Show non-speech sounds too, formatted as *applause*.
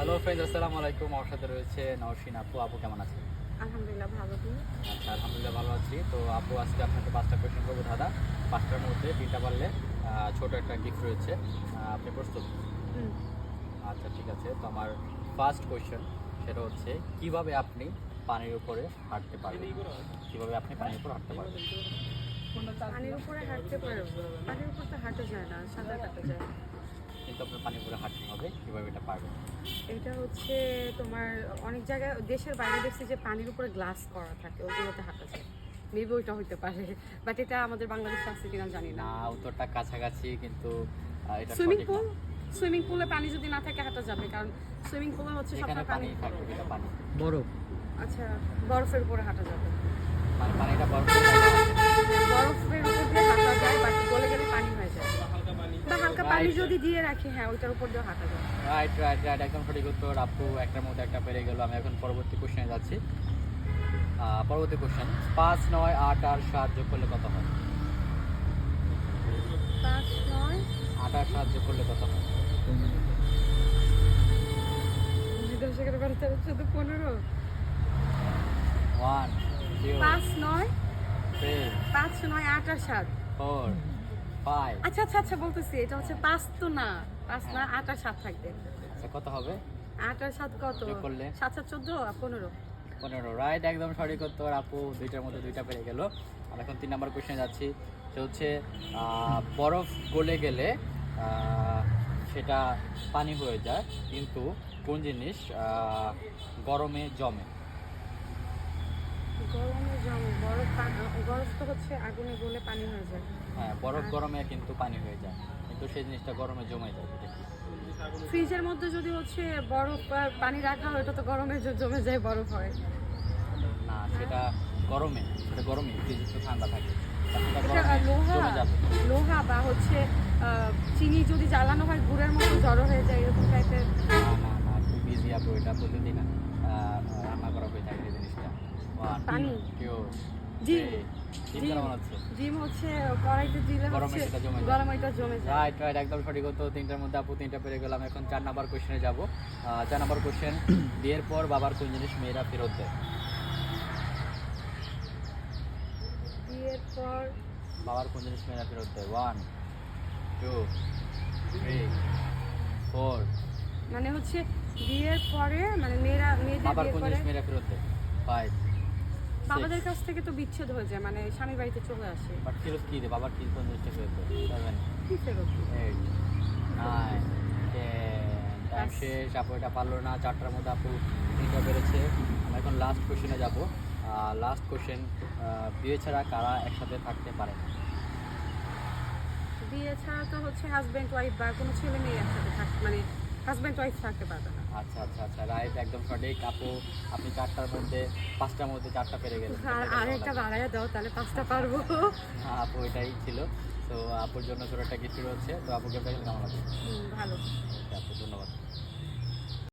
Hello friend আসসালামু আলাইকুম। আমার সাথে রয়েছে নওশিন আপু। আপু কেমন আছেন? আলহামদুলিল্লাহ ভালো। আচ্ছা আলহামদুলিল্লাহ ভালো আছি। তো আপু আজকে আপনাকে পাঁচটা কোয়েশ্চেন করব দাদা পাঁচটার মধ্যে তিনটা পারলে ছোট একটা গিফট রয়েছে। আপনি প্রস্তুত? হুম। আচ্ছা ঠিক আছে। তো আমার ফার্স্ট কোয়েশ্চেন সেটা হচ্ছে কীভাবে আপনি পানির উপরে হাঁটতে পারবেন? কীভাবে আপনি পানির উপর হাঁটতে পারবেন? পানির উপরে হাঁটতে পারো পানির উপর তো হাঁটা যায় না সাঁতার কাটা যায়। কিন্তু আপনার পানির উপরে হাঁটতে হবে কীভাবে এটা পারবেন এটা হচ্ছে তোমার অনেক জায়গায় দেশের বাইরে দেখছি যে পানির উপরে গ্লাস করা থাকে ওগুলোতে হাঁটা যায়। মেবি ওইটা হইতে পারে বাট এটা আমাদের বাংলাদেশে আছে কিনা জানি না। উত্তরটা কাছাকাছি কিন্তু এটা সুইমিং পুল সুইমিং পুলে পানি যদি না থাকে হাঁটা যাবে কারণ সুইমিং পুলে হচ্ছে সবসময় পানি পানি এটা পানি। বরফ। আচ্ছা বরফের উপরে হাঁটা যাবে। মানে পানিটা বরফ Right. যদি দিয়ে রাখি হ্যাঁ ওইটার উপর দিয়ে হাঁটা যায়। রাইট রাইট রাইট একদম সঠিক উত্তর। আপু একটার মধ্যে একটা পেরে গেল। আমি এখন পরবর্তী কোশ্চেনে যাচ্ছি। পরবর্তী কোশ্চেন পাঁচ নয় আট আর সাত যোগ করলে কত হয়? পাঁচ নয়। আট আর সাত যোগ করলে কত হয়? চোদ্দ পনেরো। ওয়ান পাঁচ নয়। পাঁচ নয় আট আর সাত। ফোর ফাইভ আচ্ছা আচ্ছা আচ্ছা বলতেছি এটা হচ্ছে পাঁচ তো না পাঁচ না আট আর সাত থাকবে। আচ্ছা কত হবে? আট আর সাত কত? করলে? সাত সাত চোদ্দ পনেরো। পনেরো রাইট একদম সঠিক উত্তর। আপু দুইটার মধ্যে দুইটা পেরে গেল। আমি এখন তিন নম্বর কোশ্চেনে যাচ্ছি। সে হচ্ছে বরফ গলে গেলে সেটা পানি হয়ে যায় কিন্তু কোন জিনিস গরমে জমে? গরমে জমে বরফ বরফ তো হচ্ছে আগুনে গলে পানি হয়ে যায়। হ্যাঁ বরফ গরমে কিন্তু পানি হয়ে যায়। কিন্তু সেই জিনিসটা গরমে জমে যায় ফ্রিজের মধ্যে যদি হচ্ছে বরফ আর পানি রাখা হয় ওটা তো গরমে জ- জমে যায় বরফ হয়। না সেটা গরমে সেটা গরমে ফ্রিজ তো ঠান্ডা থাকে। আহ, লোহা লোহা বা হচ্ছে চিনি যদি জ্বালানো হয় গুড়ের মতো জড়ো হয়ে যায় এরকম টাইপের না না না খুব ইজি আপু এটা প্রতিদিন রান্না করা হয়ে থাকে জিনিসটা। পানি। টু ডিম। হচ্ছে কড়াইতে দিলে হচ্ছে সেটা জমে যায়। গরমে এটা জমে যায়। রাইট রাইট একদম সঠিক হতো তিনটার মধ্যে আপু তিনটা পেরে গেলাম। এখন চার নাম্বার কোশ্চেনে যাব। চার নাম্বার কোশ্চেন *clears throat* বিয়ের পর বাবার কোন জিনিস মেয়েরা ফেরত দেয়? বিয়ের পর বাবার কোন জিনিস মেয়েরা ফেরত দেয়? ওয়ান টু থ্রি ফোর মানে হচ্ছে বিয়ের পরে মানে মেয়েরা মেয়েদের বাবার কোন জিনিস মেয়েরা ফেরত দেয়? ফাইভ বাবাদের কাছ থেকে তো বিচ্ছেদ হয়ে যায় মানে স্বামীর বাড়িতে চলে আসে। বাট ফেরত কি দেয় বাবার কি কোন জিনিসটা ফেরত কি টাইম শেষ আপু এটা পারল না চারটার মধ্যে আপু তিনটা বেড়েছে। আমরা এখন লাস্ট কোশ্চেনে যাব। লাস্ট কোশ্চেন বিয়ে ছাড়া কারা একসাথে থাকতে পারে? বিয়ে ছাড়া তো হচ্ছে হাজব্যান্ড ওয়াইফ বা কোনো ছেলে মেয়ে একসাথে থাক মানে হাজব্যান্ড ওয়াইফ থাকতে পারবে না। আচ্ছা আচ্ছা আচ্ছা রাইট একদম সঠিক। আপু আপনি চারটার মধ্যে পাঁচটার মধ্যে চারটা পেরে গেলেন। আর আরেকটা বাড়াইয়া দাও তাহলে পাঁচটা পারব। হ্যাঁ, আপু এটাই ছিল। তো আপুর জন্য ছোট একটা গিফট রয়েছে। তো আপুকে কেমন লাগছে ভালো। আপু ধন্যবাদ।